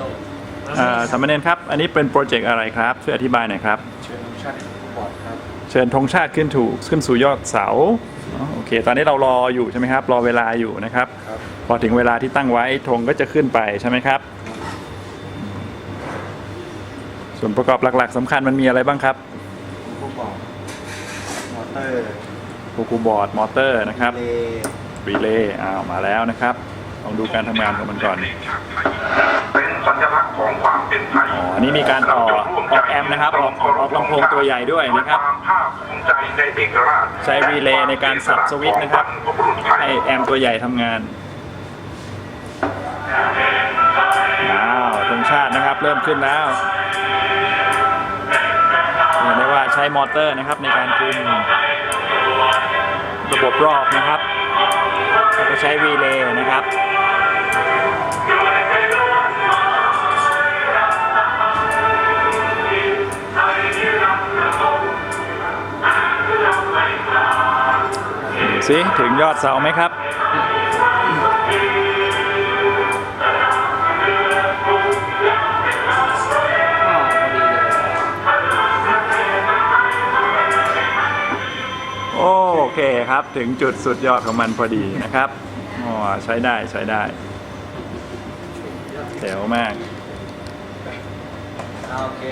โดอ่าสามเณรครับ อันนี้เป็นโปรเจกต์อะไรครับ ช่วยอธิบายหน่อยครับ เชิญชาติบอร์ดครับ เชิญธงชาติขึ้นถูกขึ้นสู่ยอดเสาอ๋อโอเค ตอนนี้เรารออยู่ใช่ไหมครับ รอเวลาอยู่นะครับ ครับ พอถึงเวลาที่ตั้งไว้ธงก็จะขึ้นไปใช่ไหมครับ ส่วนประกอบหลักๆสำคัญมันมีอะไรบ้างครับผู้บอร์ดมอเตอร์โปรกูบอร์ดมอเตอร์นะครับ เลรีเลย์อ้าวมาแล้วนะครับ ลองดูการทำงานของมันก่อนเป็นสัญลักษณ์ ของความเป็นไทยอ๋ออันนี้มีการต่อออกแอมป์นะครับออกออกลำโพงตัวใหญ่ด้วยนะครับ ภาคภูมิใจในเอกราชใช้รีเลย์ในการสับสวิตช์นะครับ ให้แอมป์ตัวใหญ่ทำงานอ้าวธงชาตินะครับ เริ่มขึ้นแล้วเห็นได้ว่าใช้มอเตอร์นะครับในการคุมระบบรอบนะครับแล้วก็ใช้รีเลย์นะครับ สิถึงยอดเสาไหมครับ โอเคครับถึงจุดสุดยอดของมันพอดีนะครับอ๋อใช้ได้ใช้ได้แถวมาก โอเค